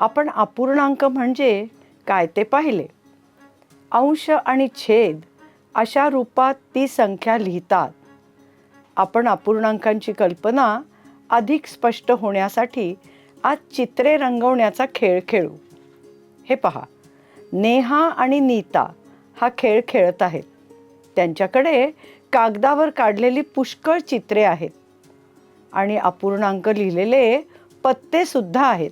आपण अपूर्णांक म्हणजे काय ते पाहिले? अंश आणि छेद अशा रूपात ती संख्या लिहितात. आपण अपूर्णांकांची कल्पना अधिक स्पष्ट होण्यासाठी आज चित्रे रंगवण्याचा खेळ खेळू. हे पहा. नेहा आणि नीता हा खेळ खेळत आहेत. त्यांच्याकडे कागदावर काढलेली पुष्कळ चित्रे आहेत. आणि अपूर्णांक लिहिलेले पत्तेसुद्धा आहेत.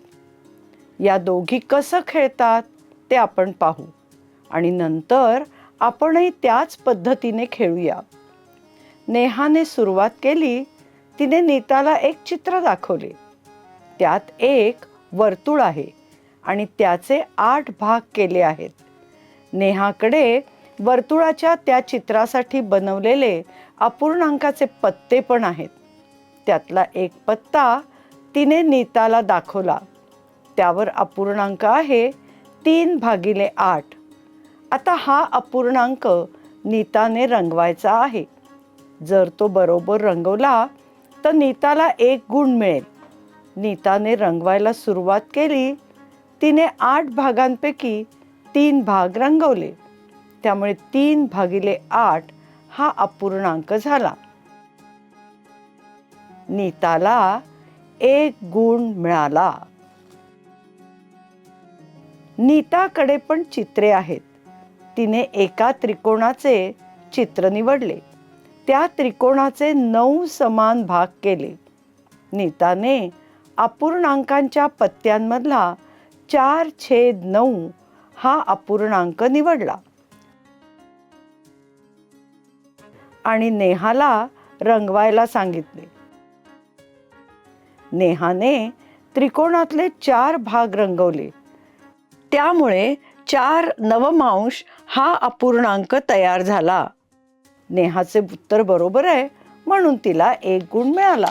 या दोघी कसं खेळतात ते आपण पाहू. आणि नंतर आपणही त्याच पद्धतीने खेळूया. नेहाने सुरुवात केली तिने नीताला एक चित्र दाखवले. त्यात एक वर्तुळ आहे आणि त्याचे आठ भाग केले आहेत. नेहाकडे वर्तुळाच्या त्या चित्रासाठी बनवलेले अपूर्णांकाचे पत्ते पण आहेत. त्यातला एक पत्ता तिने नीताला दाखवला. त्यावर अपूर्णांक आहे. तीन भागिले आठ. आता हा अपूर्णांक नीताने रंगवायचा आहे. जर तो बरोबर रंगवला तर नीताला एक गुण मिळेल. नीताने रंगवायला सुरुवात केली. तिने आठ भागांपैकी तीन भाग रंगवले. त्यामुळे तीन भागिले आठ हा अपूर्णांक झाला. नीताला एक गुण मिळाला. नीताकडे पण चित्रे आहेत. तिने एका त्रिकोणाचे चित्र निवडले. त्या त्रिकोणाचे नऊ समान भाग केले. नीताने अपूर्णांकांच्या पत्त्यांमधला चार छेद नऊ हा अपूर्णांक निवडला. आणि नेहाला रंगवायला सांगितले. नेहाने त्रिकोणातले चार भाग रंगवले. त्यामुळे चार नवमांश हा अपूर्णांक तयार झाला. नेहाचे उत्तर बरोबर आहे म्हणून तिला एक गुण मिळाला.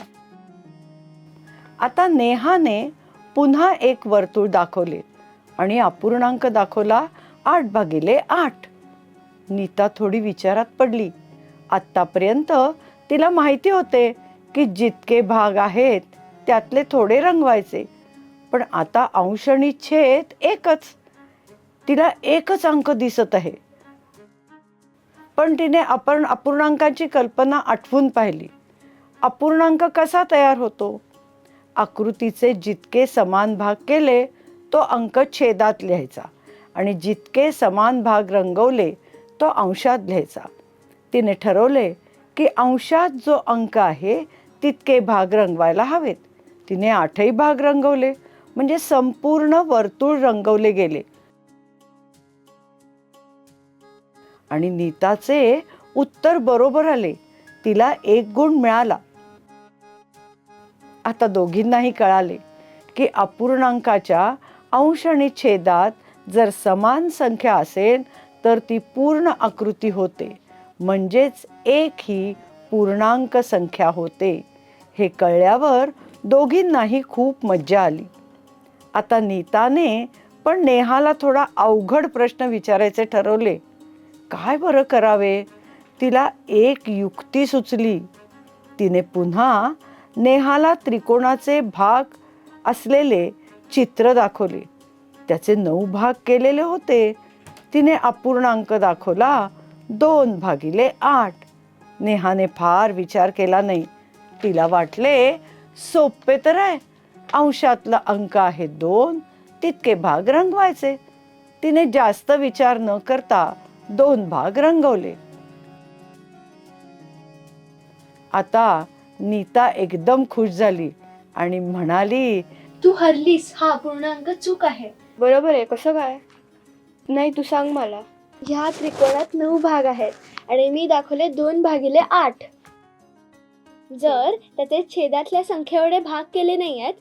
आता नेहाने पुन्हा एक वर्तुळ दाखवले आणि अपूर्णांक दाखवला आठ भागिले आठ. नीता थोडी विचारात पडली. आत्तापर्यंत तिला माहिती होते की जितके भाग आहेत त्यातले थोडे रंगवायचे. पण आता अंश आणि छेद एकच. तिला एकच अंक दिसत आहे. पण तिने आपण अपूर्णांकाची कल्पना आठवून पाहिली. अपूर्णांक कसा तयार होतो? आकृतीचे जितके समान भाग केले तो अंक छेदात लिहायचा. आणि जितके समान भाग रंगवले तो अंशात लिहायचा. तिने ठरवले की अंशात जो अंक आहे तितके भाग रंगवायला हवेत. तिने आठही भाग रंगवले. म्हणजे संपूर्ण वर्तुळ रंगवले गेले. आणि नीताचे उत्तर बरोबर आले. तिला एक गुण मिळाला. आता दोघींनाही कळाले की अपूर्णांकाच्या अंश आणि छेदात जर समान संख्या असेल तर ती पूर्ण आकृती होते. म्हणजेच एक ही पूर्णांक संख्या होते. हे कळल्यावर दोघींनाही खूप मज्जा आली. आता नीताने पण नेहाला थोडा अवघड प्रश्न विचारायचे ठरवले. काय बरं करावे? तिला एक युक्ती सुचली. तिने पुन्हा नेहाला त्रिकोणाचे भाग असलेले चित्र दाखवले. त्याचे नऊ भाग केलेले होते. तिने अपूर्णांक दाखवला. दोन भागिले आठ. नेहाने फार विचार केला नाही. तिला वाटले सोपे तर आहे. अंशातला अंक आहे दोन तितके भाग रंगवायचे. तिने जास्त विचार न करता दोन भाग रंगवले. आता नीता एकदम खुश झाली आणि म्हणाली तू हरलीस हा पूर्णांक चूक आहे. बरोबर आहे कसं काय? नाही तू सांग मला. ह्या त्रिकोणात नऊ भाग आहेत आणि मी दाखवले दोन भागिले आठ. जर त्याचे छेदातल्या संख्येएवढे भाग केले नाही आहेत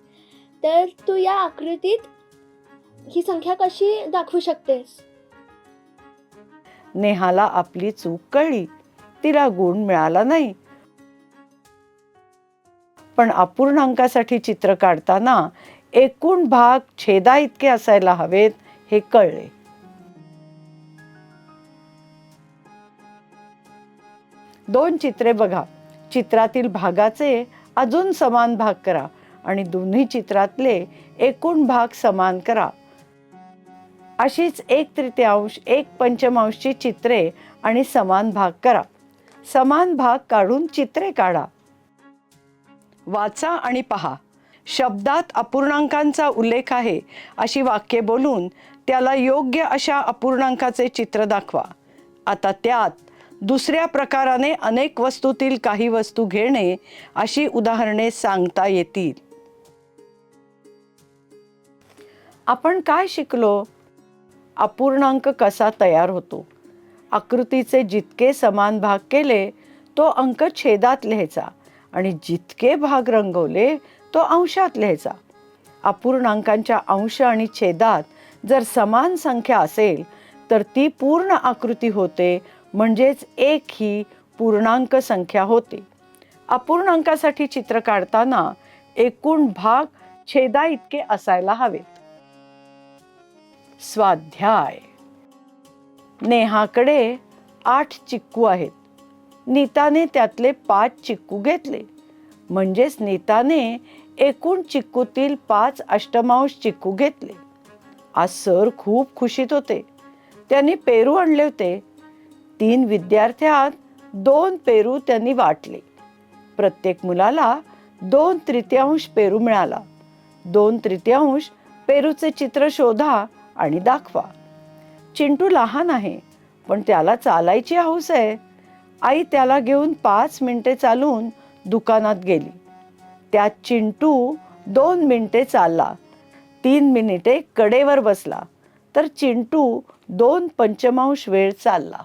तर तू या आकृतीत ही संख्या कशी दाखवू शकतेस? नेहाला आपली चूक कळली. तिला गुण मिळाला नाही. पण अपूर्णांकासाठी चित्र काढताना एकूण भाग छेदा इतके असायला हवेत हे कळले. दोन चित्रे बघा. चित्रातील भागाचे अजून समान भाग करा. आणि दोन्ही चित्रातले एकूण भाग समान करा. अशीच एक तृतीयांश एक पंचमांशची चित्रे आणि समान भाग करा. समान भाग काढून चित्रे काढा. वाचा आणि पहा. शब्दात अपूर्णांकांचा उल्लेख आहे अशी वाक्ये बोलून त्याला योग्य अशा अपूर्णांकाचे चित्र दाखवा. आता त्यात दुसऱ्या प्रकाराने अनेक वस्तूतील काही वस्तू घेणे अशी उदाहरणे सांगता येतील. आपण काय शिकलो? अपूर्णांक कसा तयार होतो? आकृतीचे जितके समान भाग केले तो अंक छेदात लिहायचा आणि जितके भाग रंगवले तो अंशात लिहायचा. अपूर्णांकांच्या अंश आणि छेदात जर समान संख्या असेल तर ती पूर्ण आकृती होते म्हणजेच एक ही पूर्णांक संख्या होते. अपूर्णांकासाठी चित्र काढताना एकूण भाग छेदा इतके असायला हवेत. स्वाध्याय. नेहाकडे आठ चिक्कू आहेत. नीताने त्यातले पाच चिक्कू घेतले. म्हणजेच नीताने एकूण चिक्कूतील पाच अष्टमांश चिक्कू घेतले. आज सर खूप खुशीत होते. त्यांनी पेरू आणले होते. तीन विद्यार्थ्यात दोन पेरू त्यांनी वाटले. प्रत्येक मुलाला दोन तृतीयांश पेरू मिळाला. दोन तृतीयांश पेरूचे चित्र शोधा आणि दाखवा. चिंटू लहान आहे पण त्याला चालायची हौस आहे. आई त्याला घेऊन पाच मिनिटे चालून दुकानात गेली. त्यात चिंटू दोन मिनिटे चालला तीन मिनिटे कडेवर बसला. तर चिंटू दोन पंचमांश वेळ चालला.